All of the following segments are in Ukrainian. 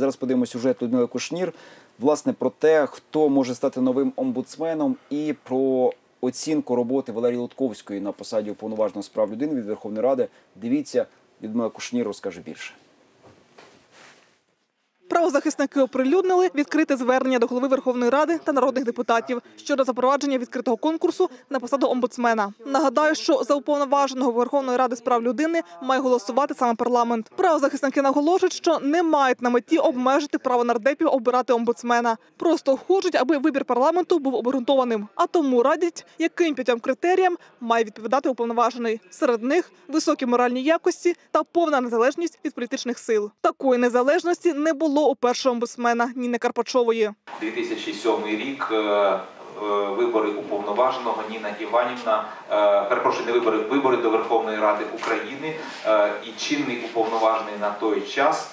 Зараз подивимося сюжет Людмили Кушнір, власне, про те, хто може стати новим омбудсменом, і про оцінку роботи Валерії Лутковської на посаді уповноваженого справ людини від Верховної Ради. Дивіться, Людмила Кушнір розкаже більше. Правозахисники оприлюднили відкрите звернення до голови Верховної Ради та народних депутатів щодо запровадження відкритого конкурсу на посаду омбудсмена. Нагадаю, що за уповноваженого Верховної Ради з прав людини має голосувати саме парламент. Правозахисники наголошують, що не мають на меті обмежити право нардепів обирати омбудсмена. Просто хочуть, аби вибір парламенту був обґрунтованим. А тому радять, яким п'ятьом критеріям має відповідати уповноважений. Серед них високі моральні якості та повна незалежність від політичних сил. Такої незалежності не було у першого омбудсмена Ніни Карпачової. 2007 рік е, е, вибори уповноваженого Ніна Іванівна, е, перепрошую, не вибори, вибори до Верховної Ради України і чинний уповноважений на той час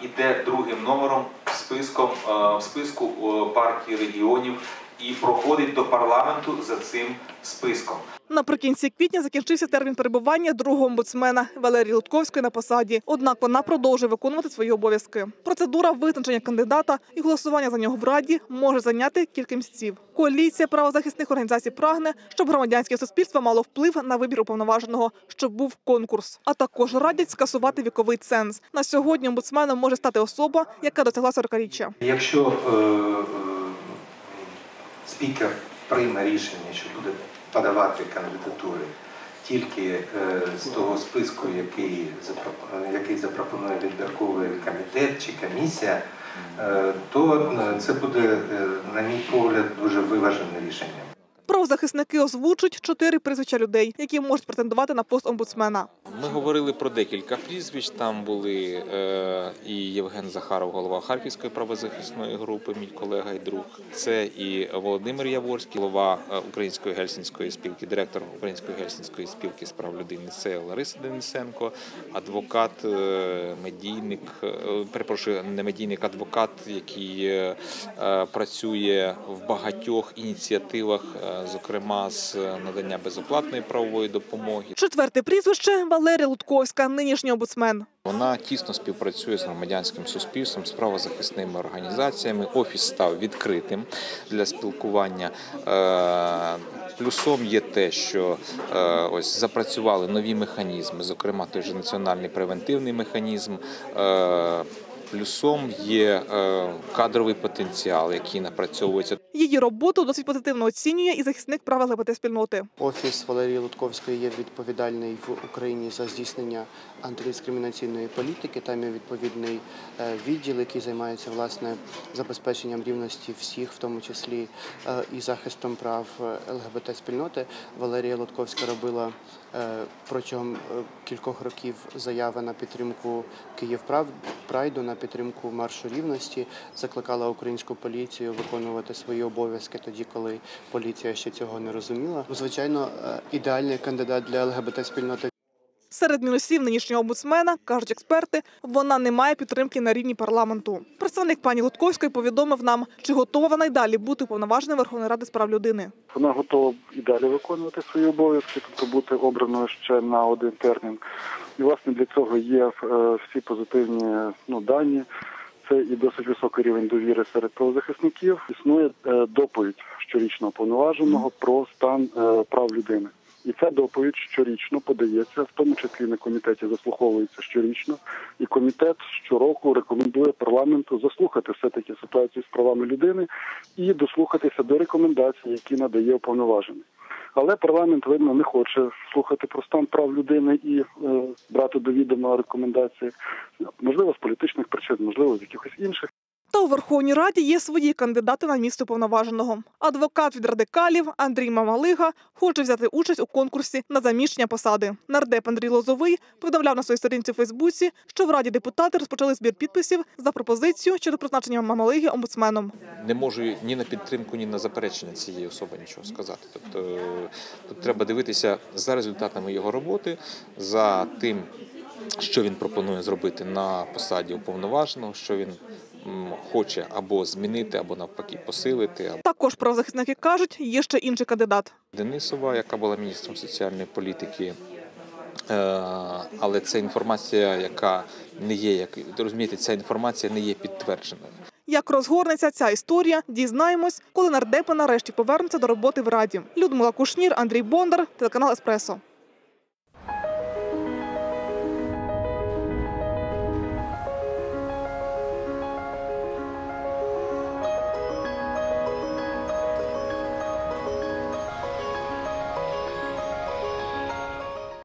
іде другим номером списком в списку партії регіонів і проходить до парламенту за цим списком. Наприкінці квітня закінчився термін перебування другого омбудсмена Валерії Лутковської на посаді. Однак вона продовжує виконувати свої обов'язки. Процедура визначення кандидата і голосування за нього в раді може зайняти кілька місяців. Коаліція правозахисних організацій прагне, щоб громадянське суспільство мало вплив на вибір уповноваженого, щоб був конкурс. А також радять скасувати віковий ценз. На сьогодні омбудсменом може стати особа, яка досягла 40-річчя. Якщо е, спікер прийме рішення, що буде подавати кандидатури тільки е, з того списку, який, запропонує відбірковий комітет чи комісія, е, то е, це буде, на мій погляд, дуже виважене рішення. Правозахисники озвучують чотири прізвища людей, які можуть претендувати на пост омбудсмена. Ми говорили про декілька прізвищ. Там були е, і Євген Захаров, голова Харківської правозахисної групи, мій колега і друг. Це і Володимир Яворський, голова е, Української гельсінської спілки, директор Української гельсінської спілки з прав людини. Це Лариса Денисенко, адвокат, е, медійник, е, перепрошую, не медійник, адвокат, який е, працює в багатьох ініціативах, зокрема з надання безоплатної правової допомоги. Четверте прізвище Валерія Лутковська, нинішній омбудсмен. Вона тісно співпрацює з громадянським суспільством, з правозахисними організаціями. Офіс став відкритим для спілкування. Е, Плюсом є те, що е, ось запрацювали нові механізми, зокрема той же національний превентивний механізм. Плюсом є е, кадровий потенціал, який напрацьовується. Її роботу досить позитивно оцінює і захисник прав ЛГБТ спільноти. Офіс Валерії Лутковської є відповідальний в Україні за здійснення антидискримінаційної політики. Там є відповідний е, відділ, який займається власне забезпеченням рівності всіх, в тому числі е, і захистом прав ЛГБТ спільноти. Валерія Лутковська робила протягом е, кількох років заяви на підтримку Київ Прайду, на підтримку маршу рівності, закликала українську поліцію виконувати свої обов'язки тоді, коли поліція ще цього не розуміла. Звичайно, е, ідеальний кандидат для ЛГБТ спільноти Серед мінусів нинішнього омбудсмена, кажуть експерти, вона не має підтримки на рівні парламенту. Представник пані Лутковської повідомив нам, чи готова вона й далі бути уповноваженою Верховної Ради з прав людини. Вона готова і далі виконувати свої обов'язки, тобто бути обраною ще на один термін. І власне для цього є е, всі позитивні ну, дані. Це і досить високий рівень довіри серед правозахисників. Існує е, доповідь щорічно повноваженого про стан е, прав людини. І ця доповідь щорічно подається, в тому числі на комітеті заслуховується щорічно, і комітет щороку рекомендує парламенту заслухати все таки ситуацію з правами людини і дослухатися до рекомендацій, які надає уповноважений. Але парламент видно не хоче слухати про стан прав людини і е, брати до відома рекомендації, можливо, з політичних причин, можливо, з якихось інших. Та у Верховній Раді є свої кандидати на місце уповноваженого. Адвокат від радикалів Андрій Мамалига хоче взяти участь у конкурсі на заміщення посади. Нардеп Андрій Лозовий повідомляв на своїй сторінці у Фейсбуці, що в Раді депутати розпочали збір підписів за пропозицію щодо призначення Мамалиги омбудсменом. не можу ні на підтримку, ні на заперечення цієї особи нічого сказати. Тобто е, тут треба дивитися за результатами його роботи, за тим, що він пропонує зробити на посаді уповноваженого, що він хоче або змінити, або навпаки посилити. Також правозахисники кажуть, є ще інший кандидат. Денисова, яка була міністром соціальної політики Е, Але це інформація, яка не є, як розумієте, ця інформація не є підтвердженою. Як розгорнеться ця історія, дізнаємось, коли нардепи нарешті повернуться до роботи в Раді. Людмила Кушнір, Андрій Бондар, телеканал Еспресо.